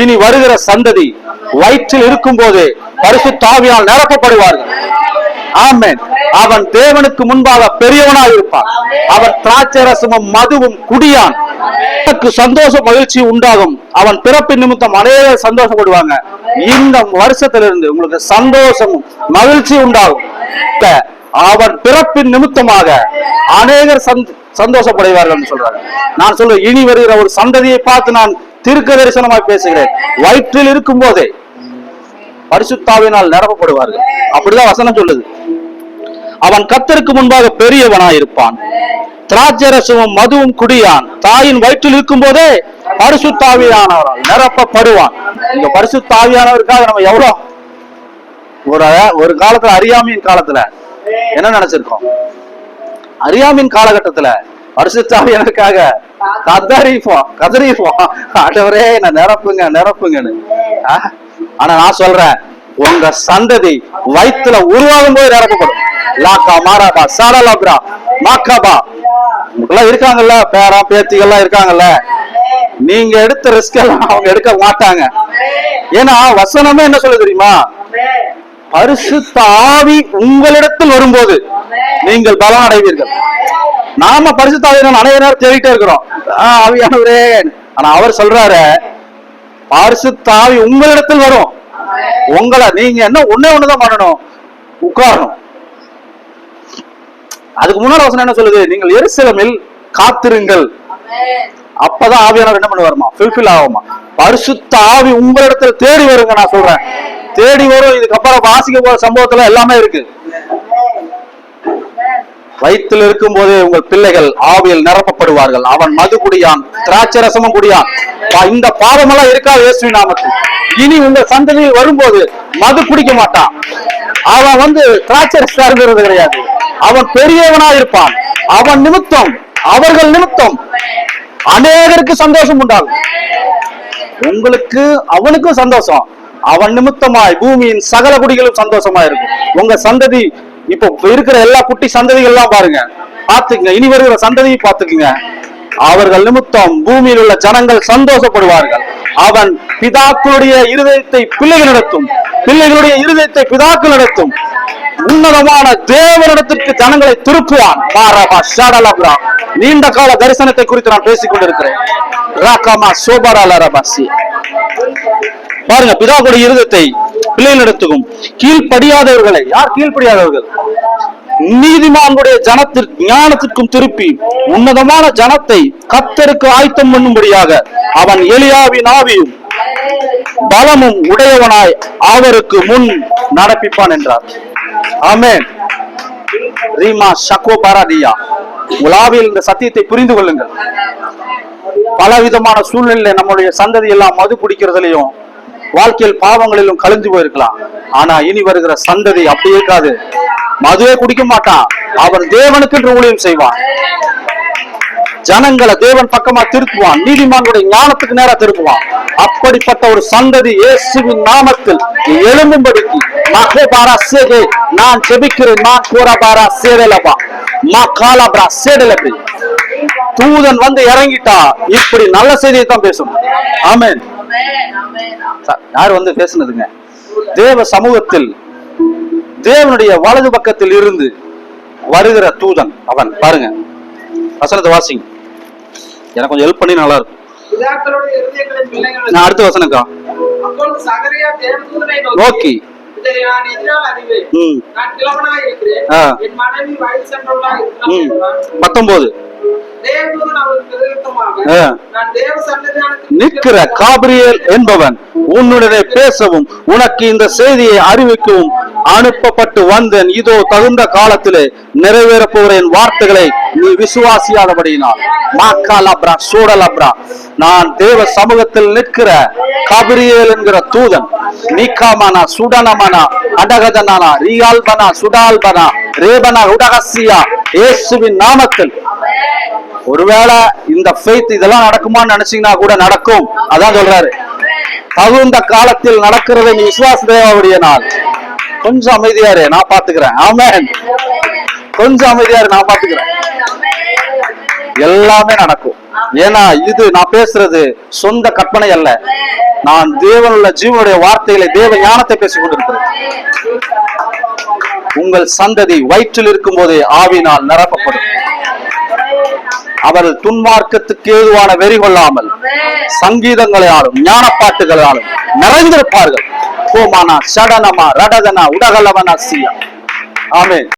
இனி வருகிற சந்ததி வயிற்றில் இருக்கும் போதே பரிசுத்தாவியால் நிரப்பப்படுவார்கள். ஆமேன். அவன் தேவனுக்கு முன்பாக பெரியவனாய் இருப்பான். அவன் திராட்சை ரசமும் மதுவும் குடியான். அவனுக்கு சந்தோஷ மகிழ்ச்சி உண்டாகும். அவன் பிறப்பின் நிமித்தம் அநேகர் சந்தோஷப்படுவாங்க. இந்த வருஷத்திலிருந்து உங்களுக்கு சந்தோஷமும் மகிழ்ச்சி உண்டாகும். அவன் பிறப்பின் நிமித்தமாக அநேகர் சந்த- சொல்றாங்க. நான் சொல்லுவேன் இனி வருகிற ஒரு சந்ததியை பார்த்து நான் தீர்க்க தரிசனமாய் பேசுகிறேன். வயிற்றில் இருக்கும் போதே பரிசுத்தாவினால் நிரப்பப்படுவார்கள். அப்படிதான் வசனம் சொல்லுது. அவன் கத்தருக்கு முன்பாக பெரியவனாய் இருப்பான். திராட்சரசமும் மதுவும் குடியான். தாயின் வயிற்றில் இருக்கும் போதே பரிசுத்தாவியானவரால் நிரப்பப்படுவான். இந்த பரிசுத்தாவியானவருக்காக நம்ம எவ்வளோ? ஒரு ஒரு காலத்துல அறியாமையின் காலத்துல என்ன நினைச்சிருக்கோம்? அறியாமையின் காலகட்டத்துல பரிசுத்தாவியானருக்காக கதறிப்போம் கதறிப்போம். ஆண்டவரே என்ன நிரப்புங்க நிரப்புங்கன்னு. ஆனா நான் சொல்றேன் உங்க சந்ததி வயித்துல உருவாகும் போது நிரப்பப்படும். லாக்கா மாராபா சாரலாபா மாக்காபா உங்களுக்குலாம் இருக்காங்கல்ல பேரா பேத்திகள்லாம் இருக்காங்கல்ல? நீங்க எடுத்த ரிஸ்க் எல்லாம் அவங்க எடுக்க மாட்டாங்க. ஏன்னா வசனமே என்ன சொல்ல தெரியுமா? பரிசுத்த ஆவி உங்களிடத்தில் வரும்போது நீங்கள் பலம் அடைவீர்கள் நாம பரிசுத்தாவியான அநேக நேரம் தேடிட்டே இருக்கிறோம். ஆவியானவரே. ஆனா அவர் சொல்றாரு பரிசுத்தாவி உங்களிடத்தில் வரும். உங்களை நீங்க என்ன ஒன்னே ஒண்ணுதான் பண்ணணும். உட்காரணும். அதுக்கு முன்னாடி வசனம் என்ன சொல்லுது? நீங்கள் எருசலமில் காத்திருங்கள். அப்பதான் ஆவியானவர் என்ன பண்ணுவாருமா? ஃபில்ஃபில் ஆகுமா? பரிசுத்த ஆவி உங்களிடத்துல தேடி வருங்க நான் சொல்றேன். தேடி வரும். இதுக்கப்புறம் வாசிக்க போற சம்பவத்துல எல்லாமே இருக்கு. வயிற்றில் இருக்கும் போதே உங்கள் பிள்ளைகள் ஆவியில் நிரப்பப்படுவார்கள். அவன் மது குடியான் திராட்சை ரசமும் குடியான். பா- இந்த பாவமெல்லாம் இருக்காது இயேசுவின் நாமத்தில். இனி உங்க சந்ததி வரும்போது மது குடிக்க மாட்டான். அவன் வந்து திராட்சை சார்ந்திருந்தது கிடையாது. அவன் பெரியவனா இருப்பான். அவன் நிமித்தம் அவர்கள் நிமித்தம் அநேகருக்கு சந்தோஷம் உண்டாகும். உங்களுக்கு அவனுக்கும் சந்தோஷம். அவன் நிமித்தமாய் பூமியின் சகல குடிகளும் சந்தோஷமா இருக்கும். உங்க சந்ததி இப்போ இருக்கிற எல்லா குட்டி சந்ததிகள் எல்லாம் பாருங்க. பாத்துக்குங்க இனி வருகிற சந்ததியை பாத்துக்குங்க அவர்கள் நிமித்தம் பூமியில் உள்ள ஜனங்கள் சந்தோஷப்படுவார்கள். அவன் பிதாக்களுடைய இருதயத்தை பிள்ளைகள் நடத்தும். பிள்ளைகளுடைய இருதயத்தை பிதாக்கள் நடத்தும். உன்னதமான தேவனிடத்திற்கு ஜனங்களை திருப்புவான். நீண்ட கால தரிசனத்தை குறித்து நான் பேசிக் கொண்டிருக்கிறேன் ராகாமா சோபராலரபாசி பாருங்க பிதாக்குடைய இருதயத்தை பிள்ளை நடத்துக்கும் கீழ்ப்படியாதவர்களை யார் கீழ்ப்படியாதவர்கள்? நீதிமான்களுடைய ஜனத்திற்கு ஞானத்திற்கும் திருப்பி உன்னதமான ஜனத்தை கத்தருக்கு ஆயத்தம் பண்ணும்படியாக அவன் எலியாவின் ஆவியும் பலமும் உடையவனாய் அவருக்கு முன் நடப்பிப்பான் என்றார். ஆமென். ரீமா சக்கோ பாராதியா உலாவில் இந்த சத்தியத்தை புரிந்து கொள்ளுங்கள். பலவிதமான சூழ்நிலையில நம்முடைய சந்ததி எல்லாம் மது குடிக்கிறதுலயும் வாழ்க்கையில் பாவங்களிலும் கழிஞ்சு போயிருக்கலாம். ஆனா இனி வருகிற சந்ததி அப்படி இருக்காது. மதுவே குடிக்க மாட்டான். அவன் தேவனுக்கு ஊழியம் செய்வான். ஜனங்களை தேவன் பக்கமா திருப்புவான். நீதிமான்களுடைய ஞானத்துக்கு நேரா திருப்புவான். அப்படிப்பட்ட ஒரு சந்ததி இயேசுவின் நாமத்தில் எழும்பும்படிக்கு மகே பாரா சேகே நான் ஜெபிக்கிறேன். நான் கூற பாரா சேடலபா மா காலபரா சேடலபி தூதன் வந்து இறங்கிட்டா. இப்படி நல்ல செய்தியை தான் பேசணும் ஆமேன். யார் வந்து பேசுனதுங்க? தேவ சமூகத்தில் தேவனுடைய வலது பக்கத்தில் இருந்து வருகிற தூதன் அவன். பாருங்க. வசனத்தை வாசிங்க. எனக்கு கொஞ்சம் ஹெல்ப் பண்ணி நல்லா இருக்கும் நான் அடுத்த வசனக்கா நோக்கி. பத்தொன்பது நிற்கிற காபிரியல் என்பவன் உன்னுடனே பேசவும் உனக்கு இந்த செய்தியை அறிவிக்கவும் அனுப்பப்பட்டு வந்தேன். இதோ தகுந்த காலத்திலே நிறைவேற போகிற என் வார்த்தைகளை நீ விசுவாசியாதபடியினால். மாக்காலப்ரா சூடலப்ரா. நான் தேவ சமூகத்தில் நிற்கிற கபிரியேல் என்கிற தூதன். நீக்காமனா சுடனமனா அடகதனானா ரியால்பனா சுடால்பனா ரேபனா உடகசியா இயேசுவின் நாமத்தில் ஒருவேளை இந்த ஃபெய்த் இதெல்லாம் நடக்குமான்னு நினைச்சீங்கன்னா கூட நடக்கும். அதான் சொல்றாரு. தகுந்த காலத்தில் நடக்கிறதை நீ விசுவாச தேவாவுடைய நாள். கொஞ்சம் அமைதியாரு நான் பாத்துக்கிறேன் ஆமேன். கொஞ்சம் அமைதியாரு நான் பாத்துக்கிறேன் எல்லாமே நடக்கும். ஏன்னா இது நான் பேசுறது சொந்த கற்பனை அல்ல. நான் தேவனுள்ள ஜீவனுடைய வார்த்தைகளை தேவ ஞானத்தை பேசிக் கொண்டிருக்கிறேன். உங்கள் சந்ததி வயிற்றில் இருக்கும் போதே ஆவினால் நிரப்பப்படும். அவர்கள் துன்மார்க்கத்துக்கு ஏதுவான வெறி கொள்ளாமல் சங்கீதங்களாலும் ஞானப்பாட்டுகளாலும் நிறைந்திருப்பார்கள். கோமானா சடனமா ரடதனா உடகலவனா சியா. ஆமென்.